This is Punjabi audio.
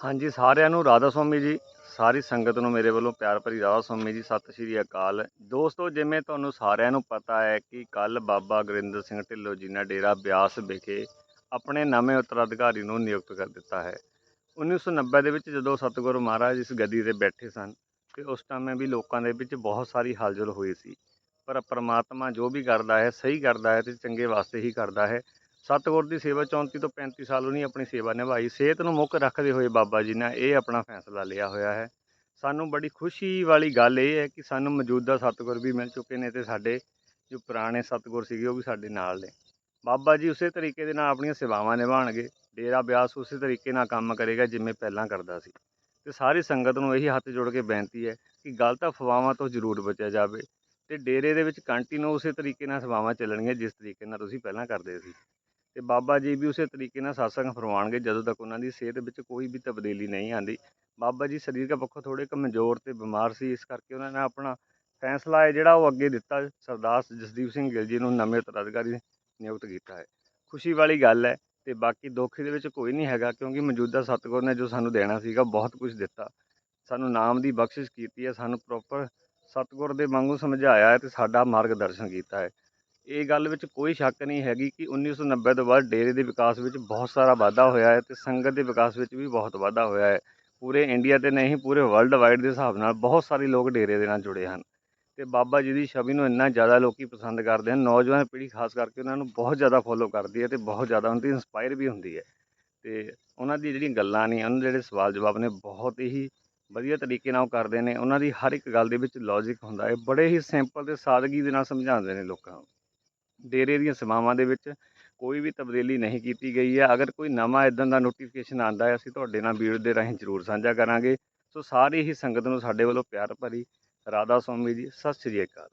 ਹਾਂਜੀ, ਸਾਰਿਆਂ ਨੂੰ ਰਾਧਾ ਸਵਾਮੀ ਜੀ, ਸਾਰੀ ਸੰਗਤ ਨੂੰ ਮੇਰੇ ਵੱਲੋਂ ਪਿਆਰ ਭਰੀ ਰਾਧਾ ਸਵਾਮੀ ਜੀ, ਸਤਿ ਸ਼੍ਰੀ ਅਕਾਲ। ਦੋਸਤੋ, ਜਿਵੇਂ ਤੁਹਾਨੂੰ ਸਾਰਿਆਂ ਨੂੰ ਪਤਾ ਹੈ ਕਿ ਕੱਲ ਬਾਬਾ ਗੁਰਿੰਦਰ ਸਿੰਘ ਢਿੱਲੋਂ ਜੀ ਨੇ ਡੇਰਾ ਬਿਆਸ ਵਿਖੇ ਆਪਣੇ ਨਵੇਂ ਉੱਤਰਾਧਿਕਾਰੀ ਨੂੰ ਨਿਯੁਕਤ ਕਰ ਦਿੱਤਾ ਹੈ। 1990 ਦੇ ਵਿੱਚ ਜਦੋਂ ਸਤਿਗੁਰੂ ਮਹਾਰਾਜ ਇਸ ਗੱਦੀ ਤੇ ਬੈਠੇ ਸਨ ਤੇ ਉਸ ਟਾਈਮ ਵੀ ਲੋਕਾਂ ਦੇ ਵਿੱਚ ਬਹੁਤ ਸਾਰੀ ਹਲਚਲ ਹੋਈ ਸੀ। ਪਰ ਪਰਮਾਤਮਾ ਜੋ ਵੀ ਕਰਦਾ ਹੈ, ਸਹੀ ਕਰਦਾ ਹੈ ਤੇ ਚੰਗੇ ਵਾਸਤੇ ਹੀ ਕਰਦਾ ਹੈ। ਸਤਿਗੁਰ ਦੀ ਸੇਵਾ 34 ਤੋਂ 35 ਸਾਲ ਉਹਨੇ ਆਪਣੀ ਸੇਵਾ ਨਿਭਾਈ। ਸਿਹਤ ਨੂੰ ਮੁੱਖ ਰੱਖਦੇ ਹੋਏ ਬਾਬਾ ਜੀ ਨੇ ਇਹ ਆਪਣਾ ਫੈਸਲਾ ਲਿਆ ਹੋਇਆ ਹੈ। ਸਾਨੂੰ ਬੜੀ ਖੁਸ਼ੀ ਵਾਲੀ ਗੱਲ ਇਹ ਹੈ ਕਿ ਸਾਨੂੰ ਮੌਜੂਦਾ ਸਤਿਗੁਰ ਵੀ ਮਿਲ ਚੁੱਕੇ ਨੇ ਤੇ ਸਾਡੇ ਜੋ ਪੁਰਾਣੇ ਸਤਿਗੁਰ ਸੀਗੇ ਉਹ ਵੀ ਸਾਡੇ ਨਾਲ ਨੇ। ਬਾਬਾ ਜੀ ਉਸੇ ਤਰੀਕੇ ਦੇ ਨਾਲ ਆਪਣੀਆਂ ਸੇਵਾਵਾਂ ਨਿਭਾਉਣਗੇ। ਡੇਰਾ ਬਿਆਸ ਉਸੇ ਤਰੀਕੇ ਨਾਲ ਕੰਮ ਕਰੇਗਾ ਜਿਵੇਂ ਪਹਿਲਾਂ ਕਰਦਾ ਸੀ। ਤੇ ਸਾਰੀ ਸੰਗਤ ਨੂੰ ਇਹੀ ਹੱਥ ਜੋੜ ਕੇ ਬੇਨਤੀ ਹੈ ਕਿ ਗਲਤ ਅਫਵਾਹਾਂ ਤੋਂ ਜ਼ਰੂਰ ਬਚਿਆ ਜਾਵੇ ਤੇ ਡੇਰੇ ਦੇ ਵਿੱਚ ਕੰਟੀਨਿਊ ਉਸੇ ਤਰੀਕੇ ਨਾਲ ਸੇਵਾਵਾਂ ਚੱਲਣਗੀਆਂ ਜਿਸ ਤਰੀਕੇ ਨਾਲ ਤੁਸੀਂ ਪਹਿਲਾਂ ਕਰਦੇ ਸੀ। ਤੇ ਬਾਬਾ ਜੀ ਵੀ ਉਸੇ ਤਰੀਕੇ ਨਾਲ satsang ਫਰਮਾਉਣਗੇ, ਜਦੋਂ ਤੱਕ ਉਹਨਾਂ ਦੀ ਸਿਹਤ ਵਿੱਚ ਕੋਈ ਵੀ ਤਬਦੀਲੀ ਨਹੀਂ ਆਂਦੀ ਬਾਬਾ ਜੀ ਸਰੀਰਕ ਪੱਖੋਂ ਥੋੜੇ ਕਮਜ਼ੋਰ ਤੇ ਬਿਮਾਰ ਸੀ, ਇਸ ਕਰਕੇ ਉਹਨਾਂ ਨੇ ਆਪਣਾ ਫੈਸਲਾ ਹੈ ਜਿਹੜਾ ਉਹ ਅੱਗੇ ਦਿੱਤਾ, ਸਰਦਾਰ ਜਸਦੀਪ ਸਿੰਘ ਗਿੱਲ ਜੀ ਨੂੰ ਨਵੇਂ ਉਤਰਾਧਿਕਾਰੀ ਨਿਯੁਕਤ ਕੀਤਾ ਹੈ। ਖੁਸ਼ੀ ਵਾਲੀ ਗੱਲ ਹੈ ਤੇ ਬਾਕੀ ਦੁੱਖ ਦੇ ਵਿੱਚ ਕੋਈ ਨਹੀਂ ਹੈਗਾ, ਕਿਉਂਕਿ ਮੌਜੂਦਾ ਸਤਿਗੁਰ ਨੇ ਜੋ ਸਾਨੂੰ ਦੇਣਾ ਸੀਗਾ, ਬਹੁਤ ਕੁਝ ਦਿੱਤਾ। ਸਾਨੂੰ ਨਾਮ ਦੀ ਬਖਸ਼ਿਸ਼ ਕੀਤੀ ਹੈ, ਸਾਨੂੰ ਪ੍ਰੋਪਰ ਸਤਿਗੁਰ ਦੇ ਵਾਂਗੂ ਸਮਝਾਇਆ ਹੈ ਤੇ ਸਾਡਾ ਮਾਰਗਦਰਸ਼ਨ ਕੀਤਾ ਹੈ। ਇਹ ਗੱਲ ਵਿੱਚ ਕੋਈ ਸ਼ੱਕ ਨਹੀਂ ਹੈਗੀ ਕਿ 1990 ਤੋਂ ਬਾਅਦ ਡੇਰੇ ਦੇ ਵਿਕਾਸ ਵਿੱਚ ਬਹੁਤ ਸਾਰਾ ਵਾਧਾ ਹੋਇਆ ਹੈ ਅਤੇ ਸੰਗਤ ਦੇ ਵਿਕਾਸ ਵਿੱਚ ਵੀ ਬਹੁਤ ਵਾਧਾ ਹੋਇਆ ਹੈ। ਪੂਰੇ ਇੰਡੀਆ ਤੇ ਨਹੀਂ, ਪੂਰੇ ਵਰਲਡ ਵਾਈਡ ਦੇ ਹਿਸਾਬ ਨਾਲ ਬਹੁਤ ਸਾਰੇ ਲੋਕ ਡੇਰੇ ਦੇ ਨਾਲ ਜੁੜੇ ਹਨ ਤੇ ਬਾਬਾ ਜੀ ਦੀ ਛਵੀ ਨੂੰ ਇੰਨਾ ਜ਼ਿਆਦਾ ਲੋਕੀ ਪਸੰਦ ਕਰਦੇ ਹਨ, ਨੌਜਵਾਨ ਪੀੜ੍ਹੀ ਖਾਸ ਕਰਕੇ ਉਹਨਾਂ ਨੂੰ ਬਹੁਤ ਜ਼ਿਆਦਾ ਫੋਲੋ ਕਰਦੀ ਹੈ ਤੇ ਬਹੁਤ ਜ਼ਿਆਦਾ ਉਹਨਾਂ ਦੀ ਇਨਸਪਾਇਰ ਵੀ ਹੁੰਦੀ ਹੈ ਤੇ ਉਹਨਾਂ ਦੀ ਜਿਹੜੀਆਂ ਗੱਲਾਂ ਨੇ, ਉਹਨਾਂ ਦੇ ਜਿਹੜੇ ਸਵਾਲ ਜਵਾਬ ਨੇ ਬਹੁਤ ਹੀ ਵਧੀਆ ਤਰੀਕੇ ਨਾਲ ਉਹ ਕਰਦੇ ਨੇ, ਉਹਨਾਂ ਦੀ ਹਰ ਇੱਕ ਗੱਲ ਦੇ ਵਿੱਚ ਲੌਜੀਕ ਹੁੰਦਾ ਹੈ, ਬੜੇ ਹੀ ਸਿੰਪਲ ਤੇ ਸਾਦਗੀ ਦੇ ਨਾਲ ਸਮਝਾਉਂਦੇ ਨੇ ਲੋਕਾਂ ਨੂੰ। ਡੇਰੇ ਦੀਆਂ ਸੇਵਾਵਾਂ ਦੇ ਵਿੱਚ ਕੋਈ ਵੀ ਤਬਦੀਲੀ ਨਹੀਂ ਕੀਤੀ ਗਈ ਹੈ। ਅਗਰ ਕੋਈ ਨਵਾਂ ਇਦਾਂ ਦਾ ਨੋਟੀਫਿਕੇਸ਼ਨ ਆਂਦਾ ਹੈ, ਅਸੀਂ ਤੁਹਾਡੇ ਨਾਲ ਵੀਡੀਓ ਦੇ ਰਾਹੀਂ ਜ਼ਰੂਰ ਸਾਂਝਾ ਕਰਾਂਗੇ। ਸੋ ਸਾਰੀ ਹੀ ਸੰਗਤ ਨੂੰ ਸਾਡੇ ਵੱਲੋਂ ਪਿਆਰ ਭਰੀ। ਰਾਧਾ ਸਵਾਮੀ ਜੀ, ਸਤਿ ਸ਼੍ਰੀ ਅਕਾਲ।